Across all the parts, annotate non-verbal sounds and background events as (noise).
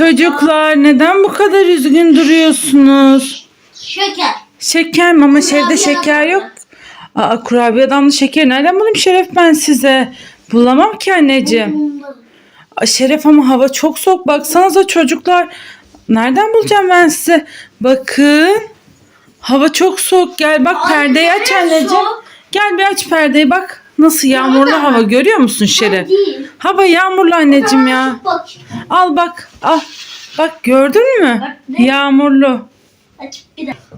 Çocuklar neden bu kadar üzgün duruyorsunuz? Şeker. Şeker mi ama şevde şeker yok. Aa, kurabiye damlı şeker nereden bulayım Şeref ben size? Bulamam ki anneciğim. Aa, Şeref ama hava çok soğuk. Baksanıza çocuklar. Nereden bulacağım ben size? Bakın. Hava çok soğuk. Gel bak Ay, perdeyi aç nereye anneciğim. soğuk? Gel bir aç perdeyi bak. Nasıl yağmurlu hava görüyor musun Şeref? Değil. Hava yağmurlu anneciğim ya. Bak. Al bak. Al. Bak gördün mü? Bak, ne? Yağmurlu. Açıp.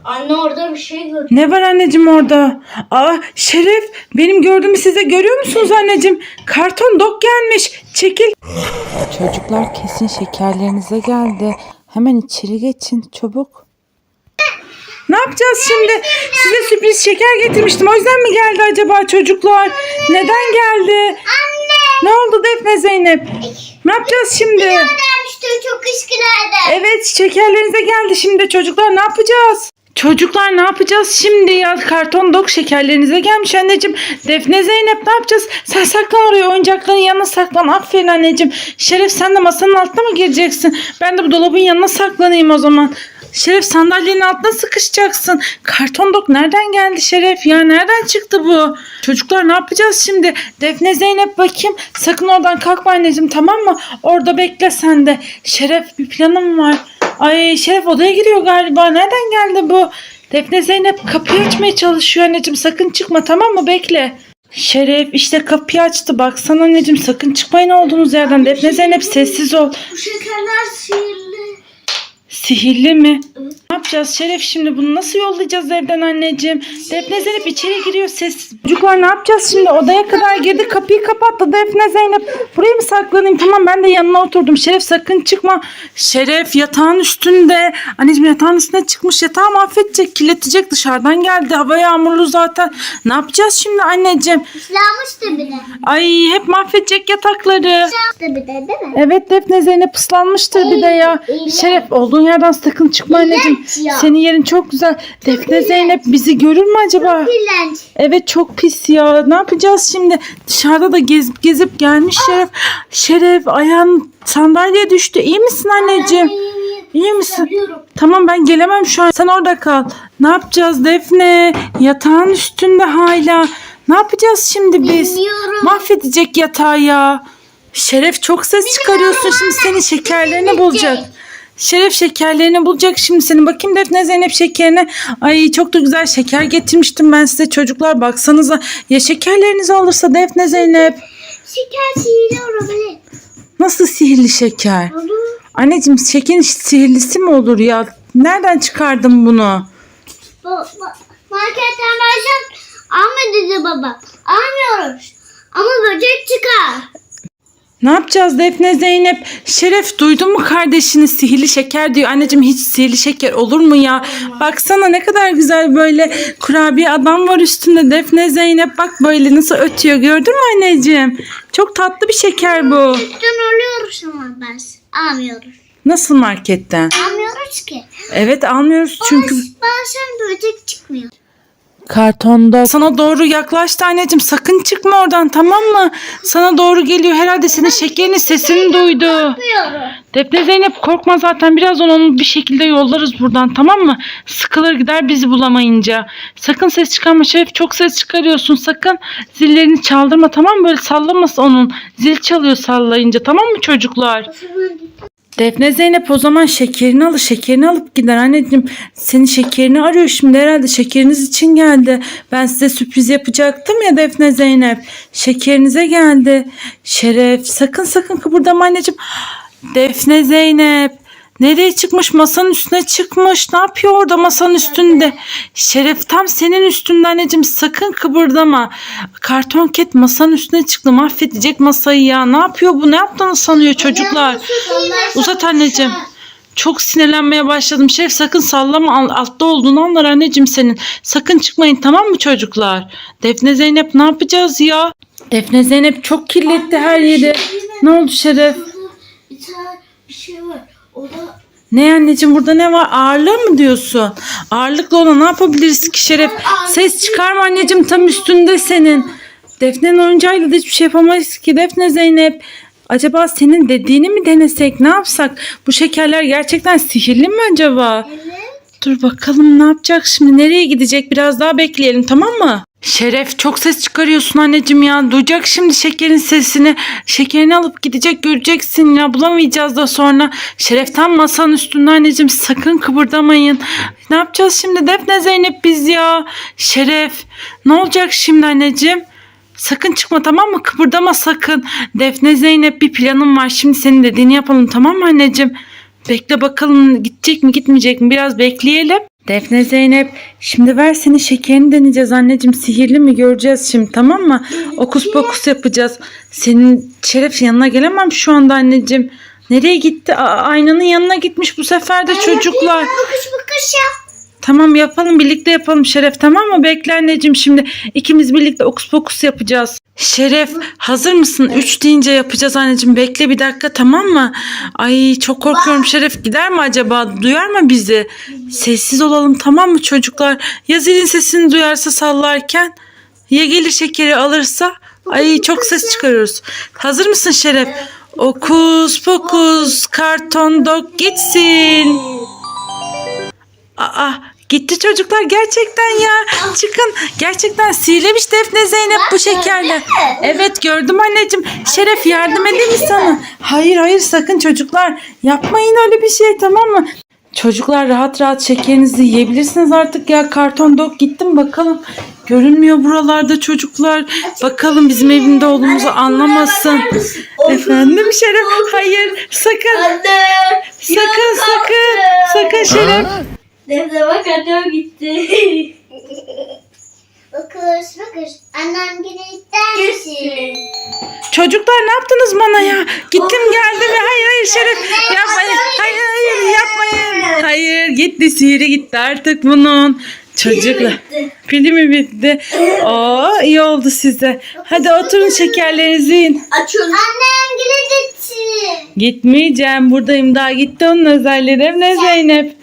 Anne orada bir şey gördüm. Ne var anneciğim orada? Aa Şeref benim gördüğümü siz de görüyor musunuz anneciğim? Karton dok gelmiş. Çekil. Çocuklar kesin şekerlerinize geldi. Hemen içeri geçin çabuk. Ne yapacağız şimdi? Size sürpriz şeker getirmiştim. O yüzden mi geldi acaba çocuklar? Neden geldi? Anne. Ne oldu Defne Zeynep? Ne yapacağız şimdi? Çok ışkılardı. Evet şekerlerinize geldi şimdi çocuklar ne yapacağız? Çocuklar ne yapacağız şimdi ya? Karton dok şekerlerinize gelmiş anneciğim. Defne Zeynep ne yapacağız? Sen saklan oraya oyuncakların yanına saklan. Aferin anneciğim. Şeref sen de masanın altına mı gireceksin? Ben de bu dolabın yanına saklanayım o zaman. Şeref sandalyenin altına sıkışacaksın. Karton dok nereden geldi Şeref ya? Nereden çıktı bu? Çocuklar ne yapacağız şimdi? Defne Zeynep bakayım. Sakın oradan kalkma anneciğim tamam mı? Orada bekle sen de. Şeref bir planım var. Ay Şeref odaya giriyor galiba. Nereden geldi bu? Defne Zeynep kapıyı açmaya çalışıyor anneciğim. Sakın çıkma tamam mı? Bekle. Şeref işte kapıyı açtı. Baksana anneciğim sakın çıkmayın olduğunuz yerden. Defne Zeynep sessiz ol. Bu şekerler sihirli. Sihirli mi? Ne yapacağız Şeref şimdi bunu nasıl yollayacağız evden anneciğim? Defne Zeynep içeri giriyor ses. Çocuklar ne yapacağız şimdi? Odaya kadar girdi kapıyı kapattı Defne Zeynep. Buraya mı saklanayım? Tamam ben de yanına oturdum. Şeref sakın çıkma. Şeref yatağın üstünde. Anneciğim yatağın üstüne çıkmış. Yatağı mahvedecek, kirletecek. Dışarıdan geldi. Hava yağmurlu zaten. Ne yapacağız şimdi anneciğim? Islanmıştı bir de. Ay hep mahvedecek yatakları. Islanmıştı bir de değil mi? Evet Defne Zeynep ıslanmıştır bir de ya. Şeref olduğun yerden sakın çıkma anneciğim. İğrenç ya. Senin yerin çok güzel. Defne Zeynep bizi görür mü acaba? Dilenç. Evet çok pis ya. Ne yapacağız şimdi? Dışarıda da gezip gezip gelmiş Şeref. Şeref ayağın sandalyeye düştü. İyi misin anneciğim? İyi misin? Tamam ben gelemem şu an. Sen orada kal. Ne yapacağız Defne? Yatağın üstünde hala. Ne yapacağız şimdi biz? Bilmiyorum. Mahvedecek yatağı ya. Şeref çok ses çıkarıyorsun şimdi senin şekerlerini bulacak. Şeref şekerlerini bulacak şimdi senin. Bakayım Defne Zeynep şekerine. Ay çok da güzel şeker getirmiştim ben size çocuklar. Baksanıza. Ya şekerleriniz olursa Defne Zeynep. Şeker sihirli olabilir. Nasıl sihirli şeker? Olur. Anneciğim şekerin sihirlisi mi olur ya? Nereden çıkardın bunu? Bu, bu, marketten vereceğim. Alma dedi baba. Almıyoruz. Ama böcek çıkar. Ne yapacağız Defne Zeynep? Şeref duydun mu kardeşini sihirli şeker diyor. Anneciğim hiç sihirli şeker olur mu ya? Baksana ne kadar güzel böyle kurabiye adam var üstünde Defne Zeynep. Bak böyle nasıl ötüyor gördün mü anneciğim? Çok tatlı bir şeker bu. Sütten oluyoruz ama ben almıyoruz. Nasıl marketten? Almıyoruz ki. Evet almıyoruz çünkü Bazen böcek çıkmıyor. Kartonda. Sana doğru yaklaştı anneciğim. Sakın çıkma oradan tamam mı? Sana doğru geliyor. Herhalde senin şekerini sesini duydu. Defne Zeynep korkma zaten birazdan onu bir şekilde yollarız buradan tamam mı? Sıkılır gider bizi bulamayınca. Sakın ses çıkarma Şeref çok ses çıkarıyorsun sakın zillerini çaldırma tamam mı? Böyle sallamasın onun. Zil çalıyor sallayınca tamam mı çocuklar? Defne Zeynep o zaman şekerini alır. Şekerini alıp gider anneciğim. Senin şekerini arıyor şimdi herhalde. Şekeriniz için geldi. Ben size sürpriz yapacaktım ya Defne Zeynep. Şekerinize geldi. Şeref sakın sakın kıpırdama anneciğim. Defne Zeynep. Nereye çıkmış? Masanın üstüne çıkmış. Ne yapıyor orada masanın üstünde? Şeref tam senin üstünde anneciğim. Sakın kıpırdama. Karton ket masanın üstüne çıktı. Mahvedecek masayı ya. Ne yapıyor bu? Ne yaptığını sanıyor çocuklar? Uzat anneciğim. Çok sinirlenmeye başladım. Şeref sakın sallama. Al- Altta olduğunu anlar anneciğim senin. Sakın çıkmayın tamam mı çocuklar? Defne Zeynep ne yapacağız ya? Defne Zeynep çok kirletti her yeri. Ne oldu Şeref? Bir tane bir şey var. Da Ne anneciğim burada ne var? Ağırlığı mı diyorsun? Ağırlıkla ona ne yapabiliriz ki Şeref? Ses çıkarma anneciğim tam üstünde senin. Defne'nin oyuncağıyla da hiçbir şey yapamayız ki. Defne Zeynep. Acaba senin dediğini mi denesek ne yapsak? Bu şekerler gerçekten sihirli mi acaba? Evet. Dur bakalım ne yapacak şimdi? Nereye gidecek? Biraz daha bekleyelim tamam mı? Şeref çok ses çıkarıyorsun anneciğim ya. Duyacak şimdi şekerin sesini. Şekerini alıp gidecek göreceksin ya. Bulamayacağız da sonra. Şeref tam masanın üstünde anneciğim. Sakın kıpırdamayın. Ne yapacağız şimdi Defne Zeynep biz ya? Şeref ne olacak şimdi anneciğim? Sakın çıkma tamam mı? Kıpırdama sakın. Defne Zeynep bir planım var. Şimdi senin dediğini yapalım tamam mı anneciğim? Bekle bakalım gidecek mi gitmeyecek mi biraz bekleyelim. Defne Zeynep şimdi ver senin şekerini deneyeceğiz anneciğim sihirli mi göreceğiz şimdi tamam mı? Okus pokus yapacağız. Senin Şeref yanına gelemem şu anda anneciğim. Nereye gitti? Aa, aynanın yanına gitmiş bu sefer de çocuklar. Bakış bakış yap. Tamam yapalım birlikte yapalım Şeref tamam mı? Bekle anneciğim şimdi ikimiz birlikte okus pokus yapacağız. Şeref hazır mısın? Üç deyince yapacağız anneciğim. Bekle bir dakika tamam mı? Ay çok korkuyorum Şeref. Gider mi acaba? Duyar mı bizi? Sessiz olalım tamam mı çocuklar? Ya zilin sesini duyarsa sallarken? Ya gelir şekeri alırsa? Ay çok ses çıkarıyoruz. Hazır mısın Şeref? Okus pokus karton dog gitsin. Aa gitti çocuklar gerçekten ya. Çıkın. Gerçekten sihirlemiş Defne Zeynep bu şekerle. Evet gördüm anneciğim. Şeref yardım edeyim mi sana? Hayır hayır sakın çocuklar. Yapmayın öyle bir şey tamam mı? Çocuklar rahat rahat şekerinizi yiyebilirsiniz artık ya. Karton dog gittim bakalım. Görünmüyor buralarda çocuklar. Bakalım bizim evinde olduğumuzu anlamasın. Efendim Şeref? Hayır sakın. Anne. Sakın sakın. Sakın Şeref. Bak annem gitti. (laughs) bakış bakış. Annem yine misin? Çocuklar ne yaptınız bana ya? Gittim geldim ve hayır hayır Şeref yapmayın. Hayır hayır yapmayın. Hayır gitti sihiri gitti artık bunun. Çocuklar. Pili mi bitti? Oo iyi oldu size. Hadi oturun şekerlerinizi yiyin. Açın. Annem yine gitti. Gitmeyeceğim buradayım daha gitti onun özelliği ne Zeynep.